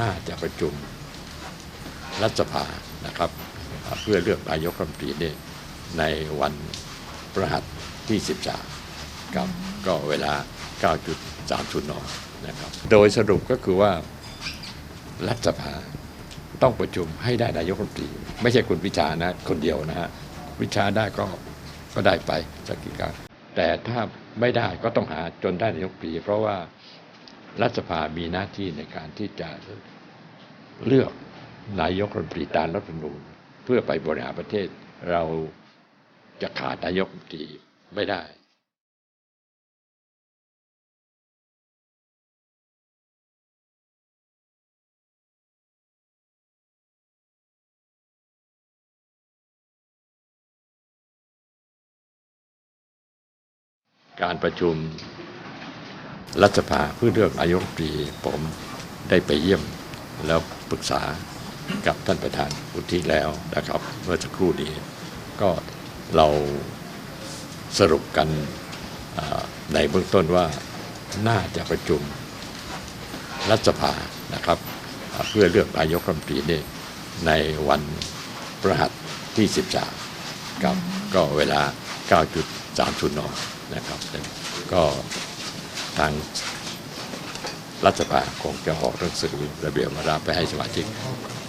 น่าจะประชุมรัฐสภานะครับ เพื่อเลือกนายกรัฐมนตรีเนี่ในวันพฤหัสที่ 13ครับก็เวลา 9.30นนะครับ โดยสรุปก็คือว่ารัฐสภาต้องประชุมให้ได้นายกรัฐมนตรี ไม่ใช่คุณพิชานะ คนเดียวนะฮะวิชาได้ก็ก็ได้ไปสักกี่ครั้งแต่ถ้าไม่ได้ก็ต้องหาจนได้นายกรัฐมนตรีเพราะว่า รัฐสภามีหน้าที่ในการที่จะเลือกนายกรัฐมนตรีตามรัฐธรรมนูญเพื่อไปบริหารประเทศเราจะขาดนายกรัฐมนตรีไม่ได้การประชุม รัฐสภาเพื่อเลือกนายกรัฐมนตรีผมได้ไปเยี่ยมแล้วปรึกษากับท่านประธานวุฒิแล้วนะครับ เมื่อสักครู่นี้ก็เราสรุปกันในเบื้องต้นว่าน่าจะประชุมรัฐสภานะครับ เพื่อเลือกนายกรัฐมนตรีนี่ในวันพฤหัสที่ 13ครับก็เวลา 9.30นนะครับ ก็ ทางรัฐสภาคงจะออกหนังสือระเบียบวาระไปให้สมาชิก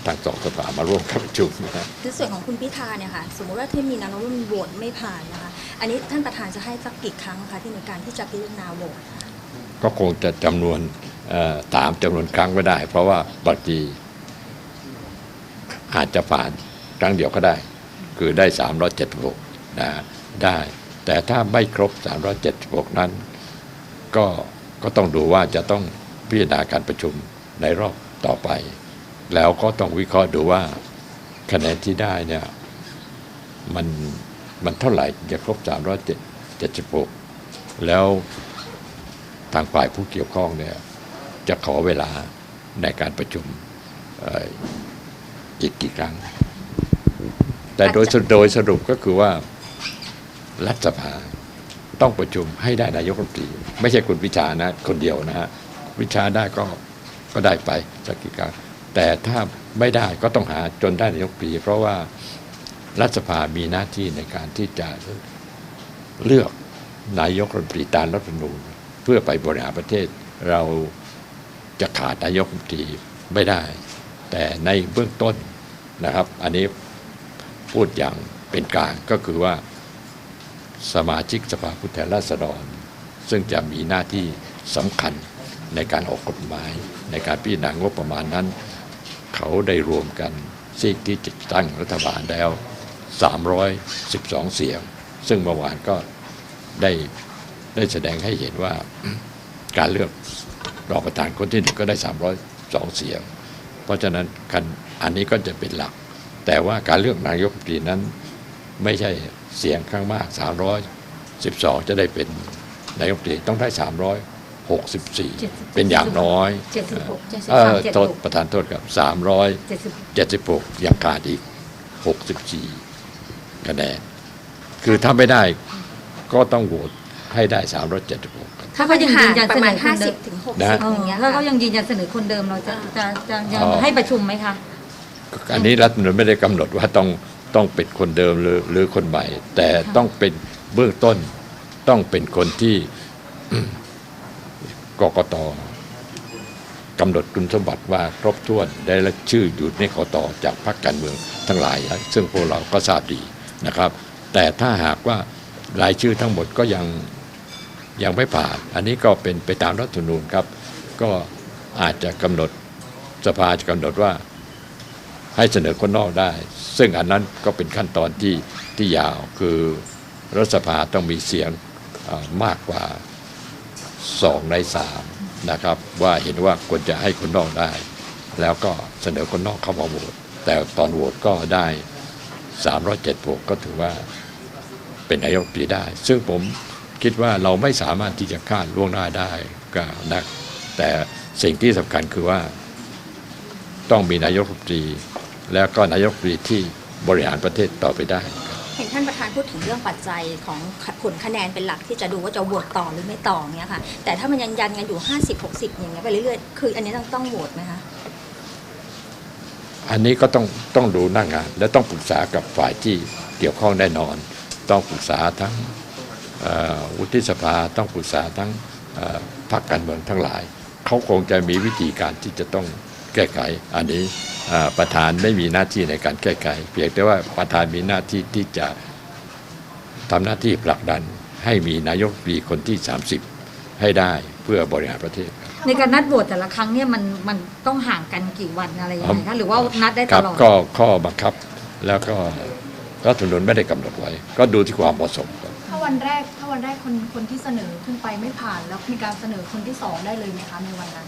ทางสองสภามาร่วมกันประชุมนะฮะในส่วนของคุณพิธาเนี่ยค่ะสมมติว่าที่มีนวโน้ว่ามันโหวตไม่ผ่านนะคะอันนี้ท่านประธานจะให้สักกี่ครั้งคะที่ในการที่จะพิจารณาโหวตก็คงจะจำนวนตามจำนวนครั้งไม่ได้ เพราะว่าบางทีอาจจะผ่านครั้งเดียวก็ได้ คือได้ 376นะได้ แต่ถ้าไม่ครบ 376 นั้น ก็ก็ต้องดูว่าจะต้องพิจารณาการประชุมในรอบต่อไป แล้วก็ต้องวิเคราะห์ดูว่าคะแนนที่ได้เนี่ยมันมันเท่าไหร่จะครบ 376 แล้วทางฝ่ายผู้เกี่ยวข้องเนี่ยจะขอเวลาในการประชุมอีกกี่ครั้ง แต่โดยโดยสรุปก็คือว่ารัฐสภา ต้องประชุมให้ได้นายกรัฐมนตรี ไม่ใช่คุณวิชานะ คนเดียวนะฮะวิชาได้ก็ก็ได้ไปสักกี่ครั้งแต่ถ้าไม่ได้ก็ต้องหาจนได้นายกรัฐมนตรีเพราะว่ารัฐสภามีหน้าที่ในการที่จะเลือกนายกรัฐมนตรีตามรัฐธรรมนูญเพื่อไปบริหารประเทศเราจะขาดนายกรัฐมนตรีไม่ได้ แต่ในเบื้องต้นนะครับ อันนี้พูดอย่างเป็นกลางก็คือว่า สมาชิกสภาผู้แทนราษฎร ซึ่งจะมีหน้าที่สำคัญในการออกกฎหมาย ในการพิจารณางบประมาณนั้น เขาได้รวมกันซีกที่จะตั้งรัฐบาลแล้ว 312 เสียง ซึ่งเมื่อวานก็ได้ได้แสดงให้เห็นว่าการเลือกรองประธานคนที่หนึ่งก็ได้ 302 เสียง เพราะฉะนั้นกันอันนี้ก็จะเป็นหลัก แต่ว่าการเลือกนายกรัฐมนตรีนั้น ไม่ใช่เสียงข้างมาก 312 จะได้เป็นนายกรัฐมนตรีต้องได้ 364 เป็นอย่างน้อยเจ็ดสิบหกเจ็ดสิบเอสามอเจ็ดโทษหกประธานโทษครับเจ็ดสิบ376 ยังขาดอีก 64 คะแนน คือถ้าไม่ได้ก็ต้องโหวตให้ได้ 376ครับถ้าเขายังยืนยันปเสระนมาณอคนเดิม50ถึงนะ60เอออย่างเงี้ยถ้าเขาค่ะยังยืนยันเสนอคนเดิมเราจะจะจะยังอ๋อให้ประชุมไหมคะ อันนี้รัฐธรรมนูญไม่ได้กำหนดว่าต้อง ต้องเป็นคนเดิมหรือหรือคนใหม่ แต่ต้องเป็นเบื้องต้นต้องเป็นคนที่กกตกำหนดคุณสมบัติว่าครบถ้วนได้ละชื่ออยู่ในกตจากพรรคการเมืองทั้งหลาย ซึ่งพวกเราก็ทราบดีนะครับ แต่ถ้าหากว่ารายชื่อทั้งหมดก็ยังยังไม่ผ่าน อันนี้ก็เป็นไปตามรัฐธรรมนูญครับ ก็อาจจะกำหนดสภาจะกำหนดว่า ให้เสนอคนนอกได้ ซึ่งอันนั้นก็เป็นขั้นตอนที่ที่ยาวคือรัฐสภาต้องมีเสียงมากกว่าสองในสามนะครับ ว่าเห็นว่าควรจะให้คนนอกได้ แล้วก็เสนอคนนอกเข้ามาโหวตแต่ตอนโหวตก็ได้ 307ก็ถือว่าเป็นนายกรัฐมนตรีได้ ซึ่งผมคิดว่าเราไม่สามารถที่จะคาดล่วงหน้าได้ก็นะแต่สิ่งที่สำคัญคือว่าต้องมีนายกรัฐมนตรี แล้วก็นายกรัฐมนตรีที่บริหารประเทศต่อไปได้ครับเห็นท่านประธานพูดถึงเรื่องปัจจัยของผลคะแนนเป็นหลักที่จะดูว่าจะโหวตต่อหรือไม่ต่อเงี้ยค่ะ แต่ถ้ามันยังยันกันอยู่ 50 60 อย่างเงี้ยไปเรื่อยๆ คืออันนี้ต้องต้องโหวตไหมคะ อันนี้ก็ต้องต้องดูหน้างาน และต้องปรึกษากับฝ่ายที่เกี่ยวข้องแน่นอน ต้องปรึกษาทั้งเอ่อวุฒิสภาต้องปรึกษาทั้งเอ่อพรรคการเมืองทั้งหลาย เขาคงจะมีวิธีการที่จะต้อง แก้ไข อันนี้เอ่อประธานไม่มีหน้าที่ในการแก้ไข เพียงแต่ว่าประธานมีหน้าที่ที่จะทำหน้าที่ผลักดัน ให้มีนายกรัฐมนตรีคนที่ 30 ให้ได้เพื่อบริหารประเทศ ในการนัดโหวตแต่ละครั้งเนี่ยมันมันต้องห่างกันกี่วันอะไรยังไงคะหรือว่านัดได้คตรับลอดก็ข้อบังคับแล้วก็รัฐธรรมนูญไม่ได้กำหนดไว้ ก็ดูที่ความเหมาะสมครับถ้าวันแรกถ้าวันแรกคนคนที่เสนอขึ้นไปไม่ผ่าน แล้วมีการเสนอคนที่สองได้เลยไหมคะในวันนั้น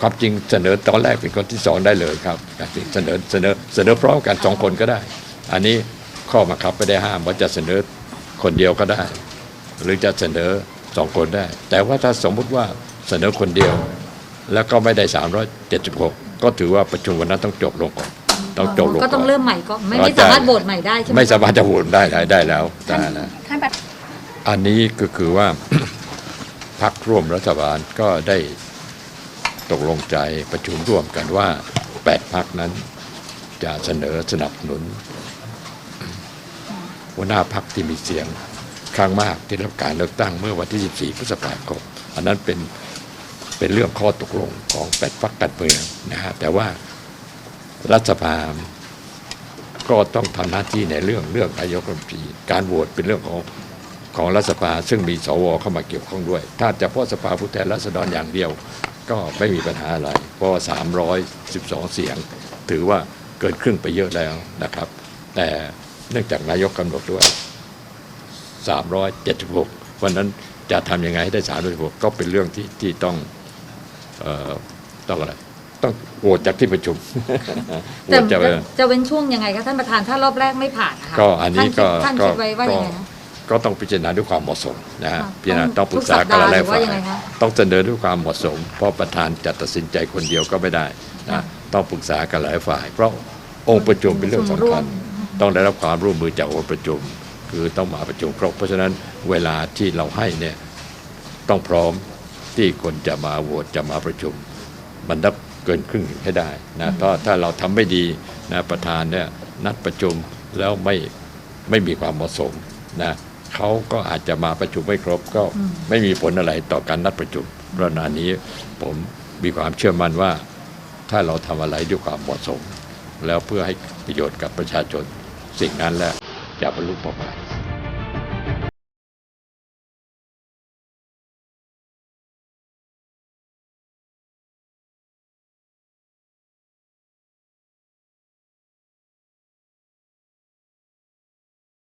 ความจริงเสนอตอนแรกเป็นคนที่สองได้เลยครับแต่เสนอเสนอเสนอพร้อมกันสองคนก็ได้ อันนี้ข้อบังคับไม่ได้ห้ามว่าจะเสนอคนเดียวก็ได้ หรือจะเสนอสองคนได้ แต่ว่าถ้าสมมุติว่าเสนอคนเดียว แล้วก็ไม่ได้ 376 ก็ถือว่าประชุมวันนั้นต้องจบลงก่อนต้องจบลงก่อนก็ต้องเริ่มใหม่ก็ไม่ก็ไม่จะสามารถโหวตใหม่ได้ใช่ไหมไม่สามารถจะโหวตได้ได้ได้แล้วได้แล้วท่านประอันนี้ก็คือว่าพักร่วมรัฐบาลก็ได้ ตกลงใจประชุมร่วมกันว่าแปดพักนั้นจะเสนอสนับสนุน หัวหน้าพักที่มีเสียงข้างมากที่รับการเลือกตั้งเมื่อวันที่ 14 พฤษภาคมอันนั้นเป็นเป็นเรื่องข้อตกลงของแปดพักการเมืองนะฮะแต่ว่ารัฐสภาก็ต้องทำหน้าที่ในเรื่องเรื่องนายกรัฐมนตรีการโหวตเป็นเรื่องของของรัฐสภาซึ่งมีสวเข้ามาเกี่ยวข้องด้วย ถ้าจะเพาะสภาผู้แทนราษฎรอย่างเดียว ก็ไม่มีปัญหาอะไร เพราะว่า 312 เสียง ถือว่าเกินครึ่งไปเยอะแล้วนะครับ แต่เนื่องจากนายกกำหนดด้วย 376 วันนั้นจะทำยังไงให้ได้ 376 ก็เป็นเรื่องที่ที่ต้องเอ่อต้องอะไรต้องโหวตจากที่ประชุมโหวแต่ตจากจะจะเว้นช่วงยังไงคะท่านประธานถ้ารอบแรกไม่ผ่านนะคะก็อันนี้ก็ท่านก็คิดท่านคิดไว้ว่ายังไงคะ ก็ต้องพิจารณาด้วยความเหมาะสมนะฮะค่ะพิจารณาต้ต้อองงปรึกษาทุกสัปกันดาห์หลายหรือว่าฝ่ายยังไงคะต้องเสนอด้วยความเหมาะสม เพราะประธานจะตัดสินใจคนเดียวก็ไม่ได้นะต้องปรึกษากันหลายฝ่าย เพราะองค์ประชุมเป็นเรื่องสำคัญต้องได้รับความร่วมมือจากองค์ประชุม คือต้องมาประชุมครบเพราะฉะนั้นเวลาที่เราให้เนี่ยต้องพร้อมที่คนจะมาโหวตจะมาประชุม มันต้องเกินครึ่งให้ได้นะถ้าถ้าเราทำไม่ดีนะประธานเนี่ยนัดประชุมแล้วไม่ไม่มีความเหมาะสมนะ เขาก็อาจจะมาประชุมไม่ครบ ก็ไม่มีผลอะไรต่อการนัดประชุมกรณีนี้ผมมีความเชื่อมั่นว่า ถ้าเราทำอะไรด้วยความเหมาะสม แล้วเพื่อให้ประโยชน์กับประชาชนสิ่งนั้นแหละจะบรรลุเป้าหมาย